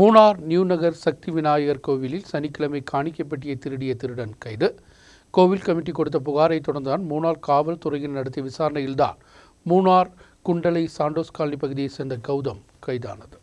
மூணார் நியூநகர் சக்தி விநாயகர் கோவிலில் சனிக்கிழமை காணிக்கப்பட்டியை திருடிய திருடன் கைது. கோவில் கமிட்டி கொடுத்த புகாரை தொடர்ந்துதான் மூணார் காவல்துறையினர் நடத்திய விசாரணையில்தான் மூணார் குண்டலை சாண்டோஸ் காலனி பகுதியைச் சேர்ந்த கௌதம் கைதானது.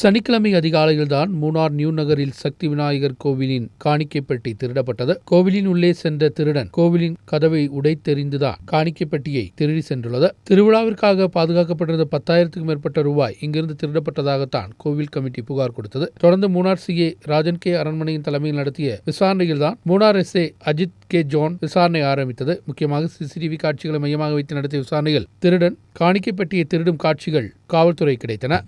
சனிக்கிழமை அதிகாலையில்தான் மூணார் நியூ நகரில் சக்தி விநாயகர் கோவிலின் காணிக்கைப்பட்டி திருடப்பட்டது. கோவிலின் உள்ளே சென்ற திருடன் கோவிலின் கதவை உடைத்தெறிந்துதான் காணிக்கைப்பட்டியை திருடி சென்றுள்ளது. திருவிழாவிற்காக பாதுகாக்கப்பட்டிருந்த பத்தாயிரத்துக்கும் மேற்பட்ட ரூபாய் இங்கிருந்து திருடப்பட்டதாகத்தான் கோவில் கமிட்டி புகார் கொடுத்தது. தொடர்ந்து மூணார் சிஏ ராஜன் கே. அரண்மனையின் தலைமையில் நடத்திய விசாரணையில்தான் Munnar SA Ajith K. John விசாரணை ஆரம்பித்தது. முக்கியமாக சிசிடிவி காட்சிகளை மையமாக வைத்து நடத்திய விசாரணையில் திருடன் காணிக்கைப்பட்டியை திருடும் காட்சிகள் காவல்துறை கிடைத்தன.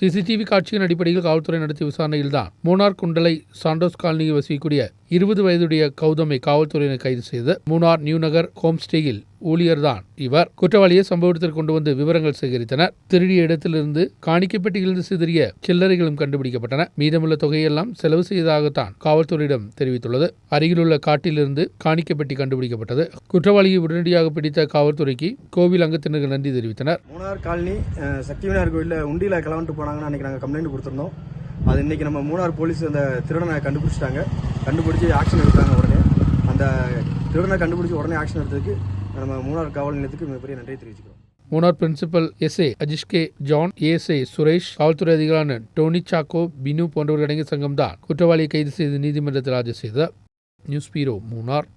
சிசிடிவி காட்சியின் அடிப்படையில் காவல்துறை நடத்திய விசாரணையில்தான் மூணார் குண்டலை சாண்டோஸ் காலனியில் வசிக்கக்கூடிய இருபது வயதுடைய கௌதமை காவல்துறையினர் கைது செய்து மூணார் நியூநகர் ஹோம்ஸ்டேயில் ஊழியர்தான். இவர் குற்றவாளியை சம்பவத்தில் கொண்டு வந்து விவரங்கள் சேகரித்தனர். திருடிய இடத்திலிருந்து காணிக்கப்பட்டியிலிருந்து சிதறிய சில்லறைகளும் கண்டுபிடிக்கப்பட்டன. மீதமுள்ள தொகையெல்லாம் செலவு செய்ததாகத்தான் காவல்துறையிடம் தெரிவித்துள்ளது. அருகிலுள்ள காட்டிலிருந்து காணிக்கப்பட்டி கண்டுபிடிக்கப்பட்டது. குற்றவாளியை உடனடியாக பிடித்த காவல்துறைக்கு கோவில் அங்கத்தினர்கள் நன்றி தெரிவித்தனர். மூணார் காலனி அஹ், சக்தி விநாயகர் கோயிலில் உண்டியில் கிளம்பிட்டு போனாங்கன்னு அன்றைக்கி நாங்கள் கம்ப்ளைண்ட் கொடுத்துருந்தோம். அது இன்றைக்கி நம்ம மூணார் போலீஸ் அந்த திருடனை கண்டுபிடிச்சிட்டாங்க. கண்டுபிடிச்சி ஆக்ஷன் எடுத்தாங்க உடனே. அந்த திருடனை கண்டுபிடிச்சி உடனே ஆக்ஷன் எடுத்ததுக்கு நம்ம மூணார் காவல் நிலையத்துக்கு மிகப்பெரிய நன்றியை தெரிவிச்சுக்கிறோம். Munnar principal S A Ajish K John ASI Suresh காவல்துறை அதிகாரியான டோனி சாக்கோ பினு போன்றவர்கள் அடங்கிய சங்கம் தான் குற்றவாளியை கைது செய்து நீதிமன்றத்தில் ஆஜர் செய்த நியூஸ் பீரோ மூணார்.